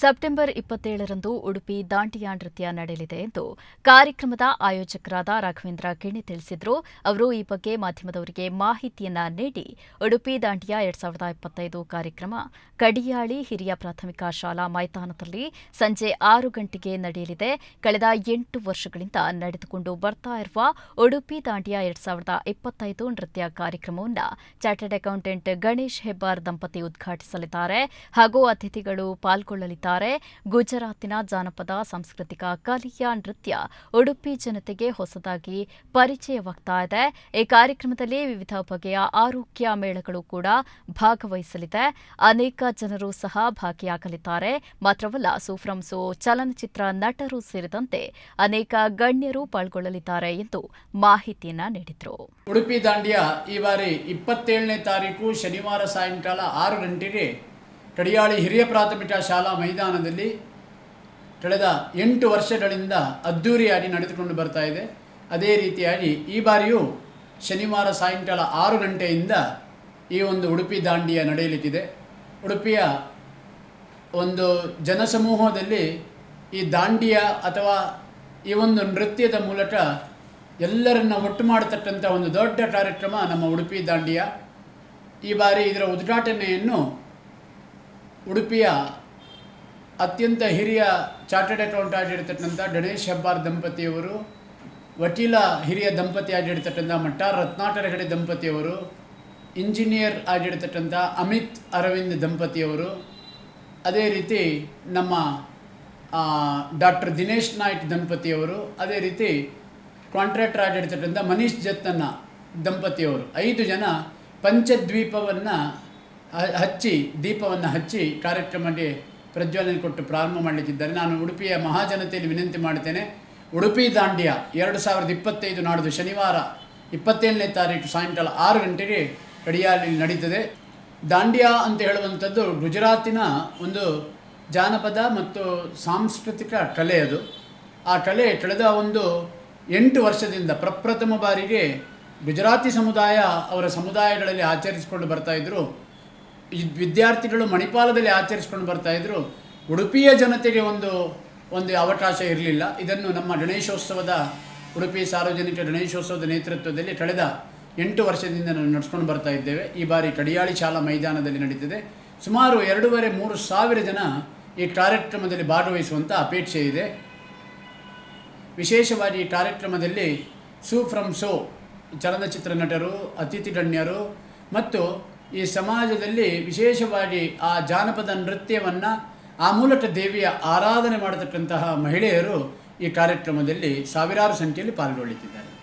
September ಇಪ್ಪತ್ತೇಳರಂದು Udupi dandiya ನೃತ್ಯ ನಡೆಯಲಿದೆ ಎಂದು ಕಾರ್ಯಕ್ರಮದ ಆಯೋಜಕರಾದ ರಾಘವೇಂದ್ರ ಕಿಣಿ ತಿಳಿಸಿದರು. ಅವರು ಈ ಬಗ್ಗೆ ಮಾಧ್ಯಮದವರಿಗೆ ಮಾಹಿತಿಯನ್ನ ನೀಡಿ ಉಡುಪಿ ದಾಂಡಿಯಾ ಎರಡ್ ಸಾವಿರದ ಇಪ್ಪತ್ತೈದು ಕಾರ್ಯಕ್ರಮ ಕಡಿಯಾಳಿ ಹಿರಿಯ ಪ್ರಾಥಮಿಕ ಶಾಲಾ ಮೈದಾನದಲ್ಲಿ ಸಂಜೆ ಆರು ಗಂಟೆಗೆ ನಡೆಯಲಿದೆ. ಕಳೆದ ಎಂಟು ವರ್ಷಗಳಿಂದ ನಡೆದುಕೊಂಡು ಬರ್ತಾ ಇರುವ ಉಡುಪಿ ದಾಂಡಿಯಾ ಎರಡ್ ಸಾವಿರದ ಇಪ್ಪತ್ತೈದು ನೃತ್ಯ ಕಾರ್ಯಕ್ರಮವನ್ನು ಚಾರ್ಟರ್ಡ್ ಅಕೌಂಟೆಂಟ್ ಗಣೇಶ್ ಹೆಬ್ಬಾರ್ ದಂಪತಿ ಉದ್ಘಾಟಿಸಲಿದ್ದಾರೆ. ಹಾಗೂ ಅತಿಥಿಗಳು ಪಾಲ್ಗೊಳ್ಳಲಿದ್ದಾರೆ. ಗುಜರಾತಿನ ಜಾನಪದ, ಸಾಂಸ್ಕೃತಿಕ, ಕಲೆಯ ನೃತ್ಯ ಉಡುಪಿ ಜನತೆಗೆ ಹೊಸದಾಗಿ ಪರಿಚಯವಾಗ್ತಾ ಇದೆ. ಈ ಕಾರ್ಯಕ್ರಮದಲ್ಲಿ ವಿವಿಧ ಬಗೆಯ ಆರೋಗ್ಯ ಮೇಳಗಳು ಕೂಡ ಭಾಗವಹಿಸಲಿದೆ. ಅನೇಕ ಜನರು ಸಹ ಭಾಗಿಯಾಗಲಿದ್ದಾರೆ. ಮಾತ್ರವಲ್ಲ ಸೂಫ್ರಂ ಸೋ ಚಲನಚಿತ್ರ ನಟರು ಸೇರಿದಂತೆ ಅನೇಕ ಗಣ್ಯರು ಪಾಲ್ಗೊಳ್ಳಲಿದ್ದಾರೆ ಎಂದು ಮಾಹಿತಿಯನ್ನ ನೀಡಿದರು. ಉಡುಪಿ ದಾಂಡಿಯ ಈ ಬಾರಿ ಇಪ್ಪತ್ತೇಳನೇ ತಾರೀಕು ಶನಿವಾರ ಸಾಯಂಕಾಲ ಆರು ಗಂಟೆಗೆ ಕಡಿಯಾಳಿ ಹಿರಿಯ ಪ್ರಾಥಮಿಕ ಶಾಲಾ ಮೈದಾನದಲ್ಲಿ ಕಳೆದ ಎಂಟು ವರ್ಷಗಳಿಂದ ಅದ್ಧೂರಿಯಾಗಿ ನಡೆದುಕೊಂಡು ಬರ್ತಾ ಇದೆ. ಅದೇ ರೀತಿಯಾಗಿ ಈ ಬಾರಿಯೂ ಶನಿವಾರ ಸಾಯಂಕಾಲ ಆರು ಗಂಟೆಯಿಂದ ಈ ಒಂದು ಉಡುಪಿ ದಾಂಡಿಯ ನಡೆಯಲಿಕ್ಕಿದೆ. ಉಡುಪಿಯ ಒಂದು ಜನಸಮೂಹದಲ್ಲಿ ಈ ದಾಂಡಿಯ ಅಥವಾ ಈ ಒಂದು ನೃತ್ಯದ ಮೂಲಕ ಎಲ್ಲರನ್ನ ಒಟ್ಟು ಮಾಡತಕ್ಕಂಥ ಒಂದು ದೊಡ್ಡ ಕಾರ್ಯಕ್ರಮ ನಮ್ಮ ಉಡುಪಿ ದಾಂಡಿಯ. ಈ ಬಾರಿ ಇದರ ಉದ್ಘಾಟನೆಯನ್ನು ಉಡುಪಿಯ ಅತ್ಯಂತ ಹಿರಿಯ ಚಾರ್ಟರ್ಡ್ ಅಕೌಂಟ್ ಆಗಿರ್ತಕ್ಕಂಥ ಗಣೇಶ್ ಹೆಬ್ಬಾರ್ ದಂಪತಿಯವರು, ವಕೀಲ ಹಿರಿಯ ದಂಪತಿ ಆಗಿರ್ತಕ್ಕಂಥ ಮಟ್ಟಾರ್ ರತ್ನಾಕರ ಹೆಡೆ ದಂಪತಿಯವರು, ಇಂಜಿನಿಯರ್ ಆಗಿರ್ತಕ್ಕಂಥ ಅಮಿತ್ ಅರವಿಂದ್ ದಂಪತಿಯವರು, ಅದೇ ರೀತಿ ನಮ್ಮ ಡಾಕ್ಟರ್ ದಿನೇಶ್ ನಾಯ್ಕ್ ದಂಪತಿಯವರು, ಅದೇ ರೀತಿ ಕಾಂಟ್ರಾಕ್ಟರ್ ಆಗಿರ್ತಕ್ಕಂಥ ಮನೀಶ್ ಜತ್ತನ್ನ ದಂಪತಿಯವರು. ಐದು ಜನ ಪಂಚದ್ವೀಪವನ್ನು ಹಚ್ಚಿ, ದೀಪವನ್ನು ಹಚ್ಚಿ ಕಾರ್ಯಕ್ರಮಕ್ಕೆ ಪ್ರಜ್ವಲನೆ ಕೊಟ್ಟು ಪ್ರಾರಂಭ ಮಾಡಲಿಕ್ಕಿದ್ದಾರೆ ನಾನು ಉಡುಪಿಯ ಮಹಾಜನತೆಯಲ್ಲಿ ವಿನಂತಿ ಮಾಡ್ತೇನೆ ಉಡುಪಿ ದಾಂಡ್ಯ ಎರಡು ಸಾವಿರದ ಇಪ್ಪತ್ತೈದು ನಾಡಿದ್ದು ಶನಿವಾರ ಇಪ್ಪತ್ತೇಳನೇ ತಾರೀಕು ಸಾಯಂಕಾಲ ಆರು ಗಂಟೆಗೆ ಕಡಿಯಾಲಿ ನಡೀತದೆ. ದಾಂಡಿಯಾ ಅಂತ ಹೇಳುವಂಥದ್ದು ಗುಜರಾತಿನ ಒಂದು ಜಾನಪದ ಮತ್ತು ಸಾಂಸ್ಕೃತಿಕ ಕಲೆ ಅದು. ಆ ಕಲೆ ಕಳೆದ ಒಂದು ಎಂಟು ವರ್ಷದಿಂದ ಪ್ರಪ್ರಥಮ ಬಾರಿಗೆ ಗುಜರಾತಿ ಸಮುದಾಯ ಅವರ ಸಮುದಾಯಗಳಲ್ಲಿ ಆಚರಿಸಿಕೊಂಡು ಬರ್ತಾಯಿದ್ರು ವಿದ್ಯಾರ್ಥಿಗಳು ಮಣಿಪಾಲದಲ್ಲಿ ಆಚರಿಸ್ಕೊಂಡು ಬರ್ತಾ ಇದ್ರು, ಉಡುಪಿಯ ಜನತೆಗೆ ಒಂದು ಒಂದು ಅವಕಾಶ ಇರಲಿಲ್ಲ. ಇದನ್ನು ನಮ್ಮ ಗಣೇಶೋತ್ಸವದ, ಉಡುಪಿ ಸಾರ್ವಜನಿಕ ಗಣೇಶೋತ್ಸವದ ನೇತೃತ್ವದಲ್ಲಿ ಕಳೆದ ಎಂಟು ವರ್ಷದಿಂದ ನಾವು ನಡೆಸ್ಕೊಂಡು ಬರ್ತಾ ಇದ್ದೇವೆ. ಈ ಬಾರಿ ಕಡಿಯಾಳಿ ಶಾಲಾ ಮೈದಾನದಲ್ಲಿ ನಡೀತದೆ. ಸುಮಾರು ಎರಡೂವರೆ ಮೂರು ಸಾವಿರ ಜನ ಈ ಕಾರ್ಯಕ್ರಮದಲ್ಲಿ ಭಾಗವಹಿಸುವಂಥ ಅಪೇಕ್ಷೆ ಇದೆ. ವಿಶೇಷವಾಗಿ ಈ ಕಾರ್ಯಕ್ರಮದಲ್ಲಿ ಸೂ ಫ್ರಮ್ ಸೋ ಚಲನಚಿತ್ರ ನಟರು, ಅತಿಥಿ ಗಣ್ಯರು ಮತ್ತು ಈ ಸಮಾಜದಲ್ಲಿ ವಿಶೇಷವಾಗಿ ಆ ಜಾನಪದ ನೃತ್ಯವನ್ನು, ಆ ಮೂಲಕ ದೇವಿಯ ಆರಾಧನೆ ಮಾಡತಕ್ಕಂತಹ ಮಹಿಳೆಯರು ಈ ಕಾರ್ಯಕ್ರಮದಲ್ಲಿ ಸಾವಿರಾರು ಸಂಖ್ಯೆಯಲ್ಲಿ ಪಾಲ್ಗೊಳ್ಳುತ್ತಿದ್ದಾರೆ.